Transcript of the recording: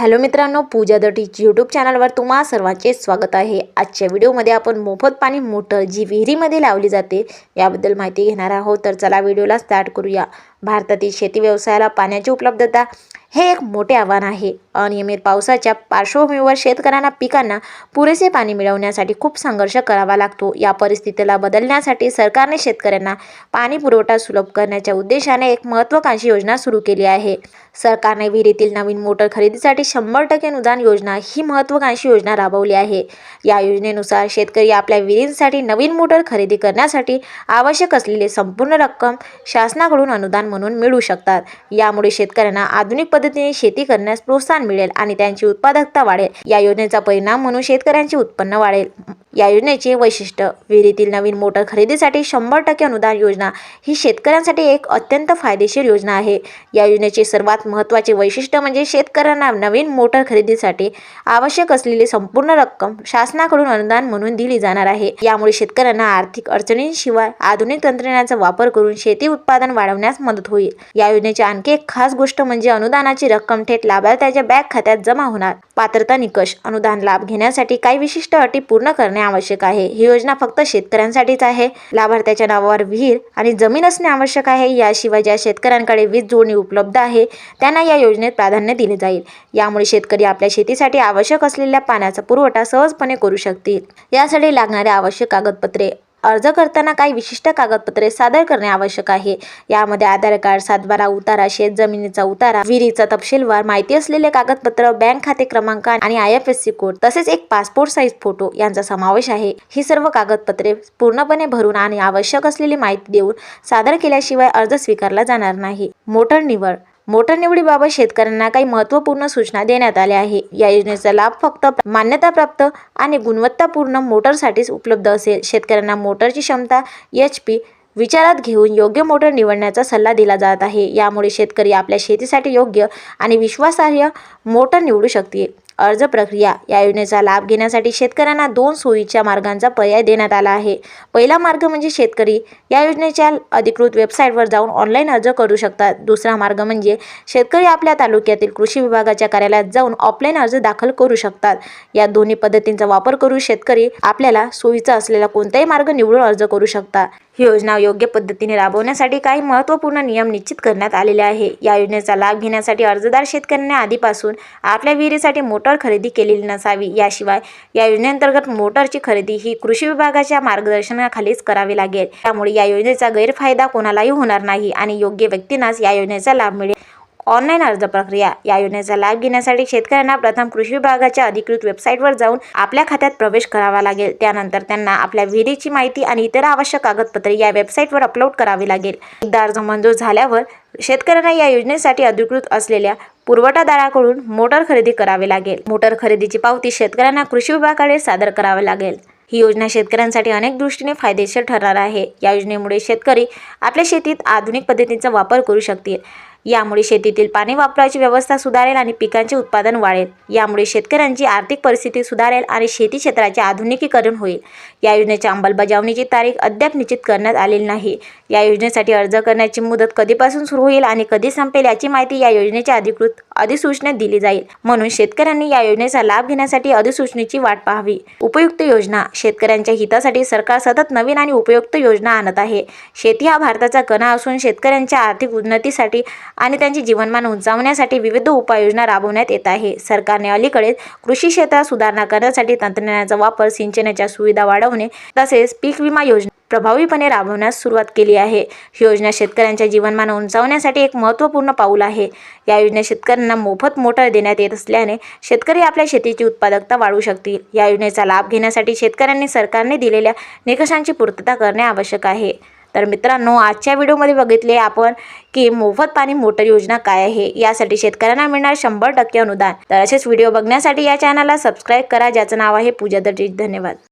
Hello मित्रांनो पूजा the teach YouTube चॅनलवर तुम्हा सर्वांचे स्वागत आहे. आजच्या व्हिडिओमध्ये आपण मोफत पाणी मोटर जी विहिरीमध्ये लावली जाते याबद्दल माहिती घेणार आहोत. तर चला व्हिडिओला स्टार्ट करूया. भारतातील शेती व्यवसायाला पाण्याची उपलब्धता हे एक मोठे आव्हान आहे. अनियमित पावसाच्या पार्श्वभूमीवर शेतकऱ्यांना पिकांना पुरेसे पाणी मिळवण्यासाठी खूप संघर्ष करावा लागतो. या परिस्थितीला बदलण्यासाठी सरकारने शेतकऱ्यांना पाणी पुरवठा सुलभ करण्याच्या उद्देशाने एक महत्त्वाकांक्षी योजना सुरू केली आहे. सरकारने विहिरीतील नवीन मोटर खरेदीसाठी शंभर टक्के अनुदान योजना ही महत्त्वाकांक्षी योजना राबवली आहे. या योजनेनुसार शेतकरी आपल्या विहिरींसाठी नवीन मोटर खरेदी करण्यासाठी आवश्यक असलेली संपूर्ण रक्कम शासनाकडून अनुदान म्हणून मिळू शकतात. यामुळे शेतकऱ्यांना आधुनिक पद्धतीने शेती करण्यास प्रोत्साहन मिळेल आणि त्यांची उत्पादकता वाढेल. या योजनेचा परिणाम म्हणून शेतकऱ्यांचे उत्पन्न वाढेल. या योजनेचे वैशिष्ट्य विहिरीतील नवीन मोटर खरेदीसाठी शंभर टक्के अनुदान योजना ही शेतकऱ्यांसाठी एक अत्यंत फायदेशीर योजना आहे. या योजनेचे सर्वात महत्त्वाचे वैशिष्ट्य म्हणजे शेतकऱ्यांना नवीन मोटर खरेदीसाठी आवश्यक असलेली संपूर्ण रक्कम शासनाकडून अनुदान म्हणून दिली जाणार आहे. यामुळे शेतकऱ्यांना आर्थिक अडचणींशिवाय आधुनिक तंत्रज्ञानाचा वापर करून शेती उत्पादन वाढवण्यास मदत होईल. या योजनेची आणखी एक खास गोष्ट म्हणजे अनुदानाची रक्कम थेट लाभार्थ्याच्या बँक खात्यात जमा होणार. पात्रता निकष अनुदान लाभ घेण्यासाठी काही विशिष्ट अटी पूर्ण करणे आवश्यक आहे. ही योजना फक्त शेतकऱ्यांसाठीच आहे. लाभार्थ्याच्या नावावर विहीर आणि जमीन असणे आवश्यक आहे. याशिवाय ज्या शेतकऱ्यांकडे वीज जोडणी उपलब्ध आहे त्यांना या योजनेत प्राधान्य दिले जाईल. यामुळे शेतकरी आपल्या शेतीसाठी आवश्यक असलेल्या पाण्याचा पुरवठा सहजपणे करू शकतील. यासाठी लागणारे आवश्यक कागदपत्रे अर्ज करताना काही विशिष्ट कागदपत्रे सादर करणे आवश्यक आहे. यामध्ये आधार कार्ड सातबारा उतारा शेत जमिनीचा उतारा विहिरीचा तपशीलवार माहिती असलेले कागदपत्र बँक खाते क्रमांक आणि I F S C code तसेच एक पासपोर्ट साईज फोटो यांचा समावेश आहे. ही सर्व कागदपत्रे पूर्णपणे भरून आणि आवश्यक असलेली माहिती देऊन सादर केल्याशिवाय अर्ज स्वीकारला जाणार नाही. मोटर निवड मोटर निवडीबाबत शेतकऱ्यांना काही महत्त्वपूर्ण सूचना देण्यात आल्या आहे या योजनेचा लाभ फक्त मान्यताप्राप्त आणि गुणवत्तापूर्ण मोटरसाठीच उपलब्ध असेल. शेतकऱ्यांना मोटरची क्षमता एच पी विचारात घेऊन योग्य मोटर निवडण्याचा सल्ला दिला जात आहे. यामुळे शेतकरी आपल्या शेतीसाठी योग्य आणि विश्वासार्ह मोटर निवडू शकतील. अर्ज प्रक्रिया या योजनेचा लाभ घेण्यासाठी शेतकऱ्यांना दोन सोयीच्या मार्गांचा पर्याय देण्यात आला आहे. पहिला मार्ग म्हणजे शेतकरी. या योजनेच्या अधिकृत वेबसाईटवर जाऊन ऑनलाईन अर्ज करू शकतात. दुसरा मार्ग म्हणजे शेतकरी आपल्या तालुक्यातील कृषी विभागाच्या कार्यालयात जाऊन ऑफलाईन अर्ज दाखल करू शकतात. या दोन्ही पद्धतींचा वापर करून शेतकरी आपल्याला सोयीचा असलेला कोणताही मार्ग निवडून अर्ज करू शकतात. ही योजना योग्य पद्धतीने राबवण्यासाठी काही महत्त्वपूर्ण नियम निश्चित करण्यात आलेले आहे. या योजनेचा लाभ घेण्यासाठी अर्जदार शेतकऱ्यांनी आधीपासून आपल्या विहिरीसाठी मोटार खरेदी केलेली नसावी. याशिवाय या योजनेअंतर्गत मोटरची खरेदी ही कृषी विभागाच्या मार्गदर्शनाखालीच करावी लागेल. त्यामुळे या योजनेचा गैरफायदा कोणालाही होणार नाही आणि योग्य व्यक्तींनाच या योजनेचा लाभ मिळेल. ऑनलाईन अर्ज प्रक्रिया. या योजनेचा लाभ घेण्यासाठी शेतकऱ्यांना प्रथम कृषी विभागाच्या अधिकृत वेबसाईटवर जाऊन आपल्या खात्यात प्रवेश करावा लागेल. त्यानंतर त्यांना आपल्या विहिरीची माहिती आणि इतर आवश्यक कागदपत्रे या वेबसाईटवर अपलोड करावी लागेल. एकदा अर्ज मंजूर झाल्यावर शेतकऱ्यांना या योजनेसाठी अधिकृत असलेल्या पुरवठादाराकडून मोटर खरेदी करावी लागेल. मोटर खरेदीची पावती शेतकऱ्यांना कृषी विभागाकडे सादर करावी लागेल. ही योजना शेतकऱ्यांसाठी अनेक दृष्टीने फायदेशीर ठरणार आहे. या योजनेमुळे शेतकरी आपल्या शेतीत आधुनिक पद्धतींचा वापर करू शकतील. यामुळे शेतीतील पाणी वापराची व्यवस्था सुधारेल आणि पिकांचे उत्पादन वाढेल. यामुळे शेतकऱ्यांची आर्थिक परिस्थिती सुधारेल आणि शेती क्षेत्राचे आधुनिकीकरण होईल. या योजनेच्या अंमलबजावणीची तारीख अद्याप निश्चित करण्यात आलेली नाही. या योजनेसाठी अर्ज करण्याची मुदत कधीपासून सुरू होईल आणि कधी संपेल याची माहिती या योजनेच्या अधिकृत अधिसूचना दिली जाईल. म्हणून शेतकऱ्यांनी या योजनेचा लाभ घेण्यासाठी अधिसूचनेची वाट पाहावी. उपयुक्त योजना. शेतकऱ्यांच्या हितासाठी सरकार सतत नवीन आणि उपयुक्त योजना आणत आहे. शेती हा भारताचा कणा असून शेतकऱ्यांच्या आर्थिक उन्नतीसाठी आणि त्यांचे जीवनमान उंचावण्यासाठी विविध उपाययोजना राबवण्यात येत आहे. सरकारने अलीकडेच कृषी क्षेत्रात सुधारणा करण्यासाठी तंत्रज्ञानाचा वापर सिंचनाच्या सुविधा वाढवणे तसेच पीक विमा योजना प्रभावीपणे राबवण्यास सुरुवात केली आहे. ही योजना शेतकऱ्यांच्या जीवनमान उंचावण्यासाठी एक महत्त्वपूर्ण पाऊल आहे. या योजनेत शेतकऱ्यांना मोफत मोटर देण्यात येत असल्याने शेतकरी आपल्या शेतीची उत्पादकता वाढवू शकतील. या योजनेचा लाभ घेण्यासाठी शेतकऱ्यांनी सरकारने दिलेल्या निकषांची पूर्तता करणे आवश्यक आहे. तर मित्रांनो आजच्या व्हिडिओमध्ये बघितले आपण की मोफत पाणी मोटर योजना काय आहे? यासाठी शेतकऱ्यांना मिळणार शंभर टक्के अनुदान. तर असेच व्हिडिओ बघण्यासाठी या चॅनलला सबस्क्राईब करा ज्याचं नाव आहे पूजा दर्जी. धन्यवाद.